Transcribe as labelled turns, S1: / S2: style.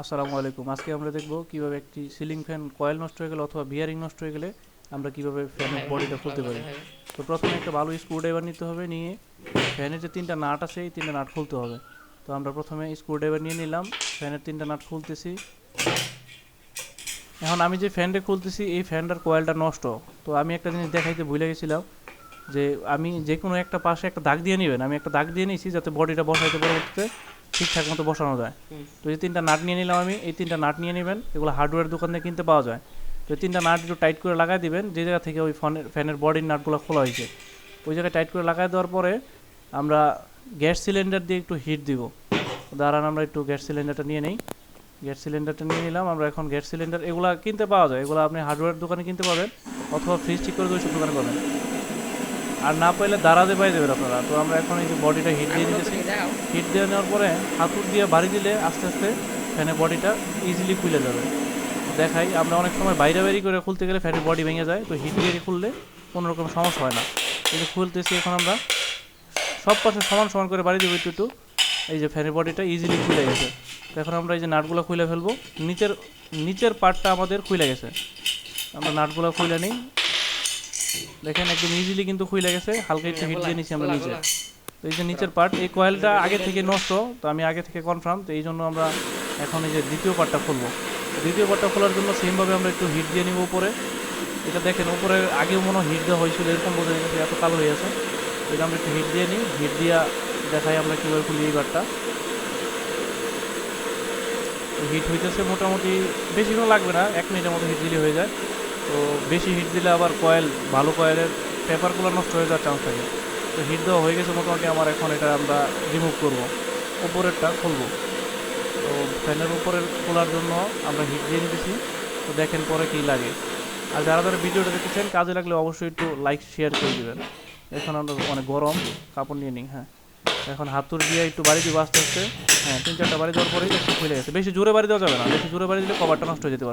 S1: আসসালামু আলাইকুম। আজকে আমরা দেখব কীভাবে একটি সিলিং ফ্যান কয়েল নষ্ট হয়ে গেলে অথবা বিয়ারিং নষ্ট হয়ে গেলে আমরা কীভাবে ফ্যানের বডিটা খুলতে পারি। তো প্রথমে একটা ভালো স্ক্রুড্রাইভার নিতে হবে নিয়ে ফ্যানের যে তিনটা নাট আছে এই তিনটা নাট খুলতে হবে। তো আমরা প্রথমে স্ক্রুড্রাইভার নিয়ে নিলাম ফ্যানের তিনটা নাট খুলতেছি। এখন আমি যে ফ্যানটা খুলতেছি এই ফ্যানটার কয়েলটা নষ্ট। তো আমি একটা জিনিস দেখাইতে ভুলে গেছিলাম যে আমি যে কোনো একটা পাশে একটা দাগ দিয়ে নেবেন। আমি একটা দাগ দিয়ে নিয়েছি যাতে বডিটা বসাইতে পরবর্তীতে ঠিকঠাক মতো বসানো যায়। তো এই তিনটা নাট নিয়ে নিলাম আমি এই তিনটা নাট নিয়ে নেবেন। এগুলো হার্ডওয়্যার দোকান থেকে কিনতে পাওয়া যায়। তো তিনটা নাট একটু টাইট করে লাগাই দিবেন যে জায়গা থেকে ওই ফ্যানের ফ্যানের বডির নাটগুলো খোলা হয়েছে। ওই জায়গায় টাইট করে লাগাই দেওয়ার পরে আমরা গ্যাস সিলিন্ডার দিয়ে একটু হিট দিব। দাঁড়ান আমরা একটু গ্যাস সিলিন্ডারটা নিয়ে নিই। গ্যাস সিলিন্ডারটা নিয়ে নিলাম আমরা এখন গ্যাস সিলিন্ডার এগুলা কিনতে পাওয়া যায়। এগুলো আপনি হার্ডওয়্যার দোকানে কিনতে পাবেন অথবা ফ্রিজ ঠিক করে ওইসব দোকানে পাবেন। আর না পাইলে দাঁড়াতে পাই দেবেন আপনারা। তো আমরা এখন এই যে বডিটা হিট দিয়ে দিতেছি হিট দিয়ে নেওয়ার পরে হাতুর দিয়ে বাড়ি দিলে আস্তে আস্তে ফ্যানের বডিটা ইজিলি খুলে যাবে। দেখাই আমরা অনেক সময় বাইরে বাইরে করে খুলতে গেলে ফ্যানের বডি ভেঙে যায় তো হিট দিয়ে খুললে কোনো রকম সমস্যা হয় না। এই যে খুলতেছি এখন আমরা। সব পাশে সমান সমান করে বাড়ি দেবো একটু একটু। এই যে ফ্যানের বডিটা ইজিলি খুলে গেছে। তো এখন আমরা এই যে নাটগুলো খুলে ফেলব। নিচের নিচের পার্টটা আমাদের খুলে গেছে। আমরা নাটগুলো খুলে নিই। দেখেন একদম ইজিলি কিন্তু খুলে গেছে হালকা একটু হিট দিয়ে নিচ্ছি আমরা নিচে। তো এই যে নিচের পার্ট এই কয়েলটা আগে থেকে নষ্ট তো আমি আগে থেকে কনফার্ম তো এই জন্য আমরা এখন এই যে দ্বিতীয় পার্টটা খুলবো। দ্বিতীয় পার্টটা খোলার জন্য সেমভাবে আমরা একটু হিট দিয়ে নিব উপরে। এটা দেখেন উপরে আগেও মনে হয় হিট দেওয়া হয়েছিল এরকম বোঝা যাচ্ছে এত কালো হয়ে আছে। এটা আমরা একটু হিট দিয়ে নিই হিট দিয়া দেখাই আমরা কীভাবে খুলি এই পার্টটা হিট হইতেছে মোটামুটি বেশিক্ষণ লাগবে না এক মিনিটের মতো হিট দিলে হয়ে যায়। তো বেশি হিট দিলে আবার কয়েল ভালো কয়েলের পেপারগুলো নষ্ট হয়ে যাওয়ার চান্স থাকে। তো হিট দেওয়া হয়ে গেছে মোটামুটি, আমার এখন এটা আমরা রিমুভ করব। উপরেরটা খুলবো। তো ফ্যানের উপরের খোলার জন্য আমরা হিট দিয়ে নিতেছি তো দেখেন পরে কী লাগে। আর যারা যারা ভিডিওটা দেখেছেন কাজে লাগলে অবশ্যই একটু লাইক শেয়ার করে দেবেন। এখন আমরা অনেক গরম কাপড় নিয়ে নিই হ্যাঁ। এখন হাতুর দিয়ে একটু বাড়ি দিব আস্তে আস্তে। হ্যাঁ তিন চারটা বাড়ি দেওয়ার পরেই একটু খুলে গেছে। বেশি জোরে বাড়ি দেওয়া যাবে না। বেশি জোরে বাড়ি দিলে কভারটা নষ্ট হয়ে যেতে পারে।